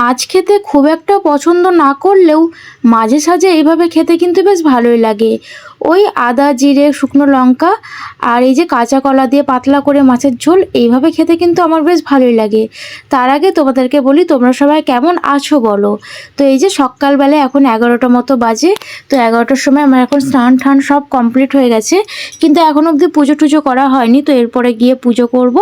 মাছ খেতে খুব একটা পছন্দ না করলেও মাঝে সাঝে এইভাবে খেতে কিন্তু বেশ ভালোই লাগে। ওই আদা, জিরে, শুকনো লঙ্কা আর এই যে কাঁচা কলা দিয়ে পাতলা করে মাছের ঝোল, এইভাবে খেতে কিন্তু আমার বেশ ভালোই লাগে। তার আগে তোমাদেরকে বলি, তোমরা সবাই কেমন আছো বলো? তো এই যে সকালবেলা এখন এগারোটা মতো বাজে, তো এগারোটার সময় আমার এখন স্নান টান সব কমপ্লিট হয়ে গেছে। কিন্তু এখন অবধি পুজো টুজো করা হয়নি, তো এরপরে গিয়ে পুজো করব,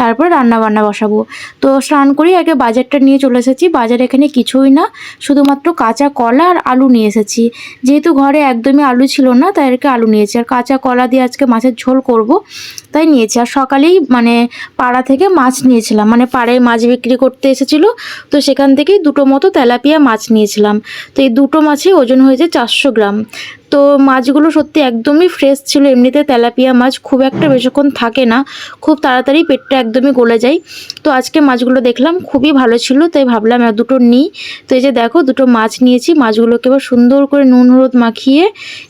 তারপরে রান্না বান্না বসাবো। তো স্নান করি আগে বাজারটা নিয়ে চলে এসেছি। বাজার এখানে কিছুই না। শুধুমাত্র কাঁচা কলা আর আলু নিয়ে এসেছি। যেহেতু ঘরে একদমই আলু ছিল না, তাই আর আলু নিয়েছি। আর কাঁচা কলা দিয়ে আজকে মাছের ঝোল করব, তাই নিয়েছি। আর সকালেই মানে পাড়া থেকে মাছ নিয়েছিলাম। মানে পাড়ায় মাছ বিক্রি করতে এসেছিল, তো সেখান থেকেই দুটো মতো তেলাপিয়া মাছ নিয়েছিলাম। তো এই দুটো মাছে ওজন হয়েছে চারশো গ্রাম। তো মাছগুলো সত্যি একদমই ফ্রেশ ছিল। এমনিতে তেলাপিয়া মাছ খুব একটা বেশিক্ষণ থাকে না। খুব তাড়াতাড়ি পেটটা একদমই গলে যায়। তো আজকে মাছগুলো দেখলাম, খুবই ভালো ছিল, তাই ভাবলাম দুটো নিই। তো এই যে দেখো, দুটো মাছ নিয়েছি। মাছগুলোকে এবার সুন্দর করে নুন, হলুদ মাখিয়ে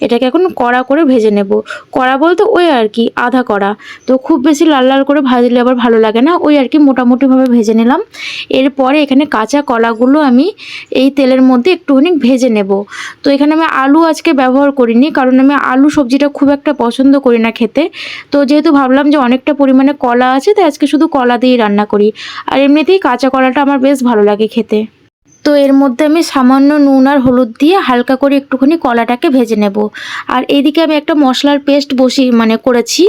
এটাকে এখন কড়া করে ভেজে নেব। কড়া বলতে ওই আর কি, আধা কড়া। তো খুব বেশি লাল লাল করে ভাজলে আবার ভালো লাগে না। ওই আর কি মোটামুটিভাবে ভেজে নিলাম। এরপরে এখানে কাঁচা কলাগুলো আমি এই তেলের মধ্যে একটুখানি ভেজে নেব। তো এখানে আমি আলু আজকে ব্যবহার করিনি, কারণ আমি আলু সবজিটা খুব একটা পছন্দ করি না খেতে। তো যেহেতু ভাবলাম যে অনেকটা পরিমাণে কলা আছে, তাই আজকে শুধু কলা দিয়েই রান্না করি। আর এমনিতেই কাঁচা কলাটা আমার বেশ ভালো লাগে খেতে। তো এর মধ্যে আমি সামান্য নুন আর হলুদ দিয়ে হালকা করে একটুখানি কলাটাকে ভেজে নেব। আর এইদিকে আমি একটা মশলার পেস্ট বসি মানে করেছি।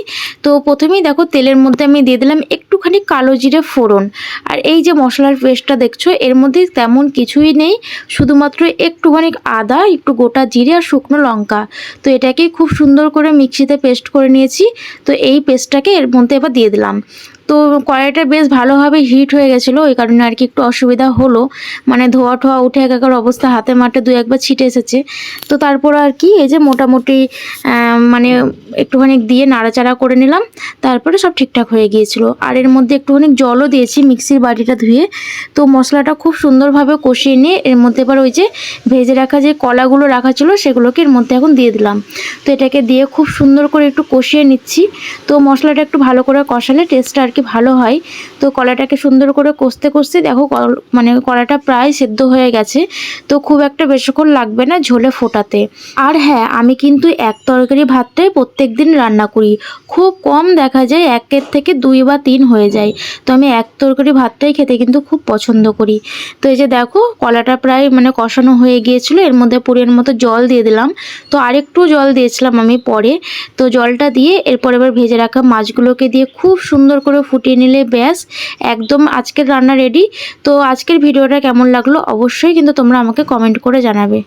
তো প্রথমেই দেখো তেলের মধ্যে আমি দিয়ে দিলাম একটুখানি কালো জিরে ফোড়ন। আর এই যে মশলার পেস্টটা দেখছ, এর মধ্যে তেমন কিছুই নেই। শুধুমাত্র একটুখানি আদা, একটু গোটা জিরে আর শুকনো লঙ্কা। তো এটাকে খুব সুন্দর করে মিক্সিতে পেস্ট করে নিয়েছি। তো এই পেস্টটাকে এর মধ্যে এবার দিয়ে দিলাম। তো কড়াইটা বেশ ভালোভাবে হিট হয়ে গেছিল, ওই কারণে আর কি একটু অসুবিধা হলো। মানে ধোয়া ঠোয়া উঠে একাকার অবস্থা, হাতে মাঠে দু একবার ছিটে এসেছে। তো তারপর আর কি এই যে মোটামুটি মানে একটুখানি দিয়ে নাড়াচাড়া করে নিলাম, তারপরে সব ঠিকঠাক হয়ে গিয়েছিল। আর এর মধ্যে একটুখানি জলও দিয়েছি মিক্সির বাটিটা ধুয়ে। তো মশলাটা খুব সুন্দরভাবে কষিয়ে নিয়ে এর মধ্যে এবার ওই যে ভেজে রাখা যে কলাগুলো রাখা ছিল, সেগুলোকে এর মধ্যে এখন দিয়ে দিলাম। তো এটাকে দিয়ে খুব সুন্দর করে একটু কষিয়ে নিচ্ছি। তো মশলাটা একটু ভালো করে কষালে টেস্টটা আর কি ভালো হয়। তো কলাটাকে সুন্দর করে কষতে কষতে দেখো মানে কলাটা প্রায় সেদ্ধ হয়ে গেছে। তো খুব একটা বেশিক্ষণ লাগবে না ঝোলে ফোটাতে। আর হ্যাঁ আমি কিন্তু এক তরকারি ভাতটাই প্রত্যেক দিন রান্না করি। খুব কম দেখা যায় একের থেকে দুই বা তিন হয়ে যায়। তো আমি এক তরকারি ভাতটাই খেতে কিন্তু খুব পছন্দ করি। তো এই যে দেখো কলাটা প্রায় মানে কষানো হয়ে গিয়েছিল, এর মধ্যে পরিমাণ মতো জল দিয়ে দিলাম। তো আরেকটু জল দিয়েছিলাম আমি পরে। তো জলটা দিয়ে এরপর এবার ভেজে রাখা মাছগুলোকে দিয়ে খুব সুন্দর করে ফুটিয়ে নিলে ব্যাস, একদম আজকের রান্না রেডি তো আজকের ভিডিওটা কেমন লাগল? অবশ্যই কিন্তু তোমরা আমাকে কমেন্ট করে জানাবে।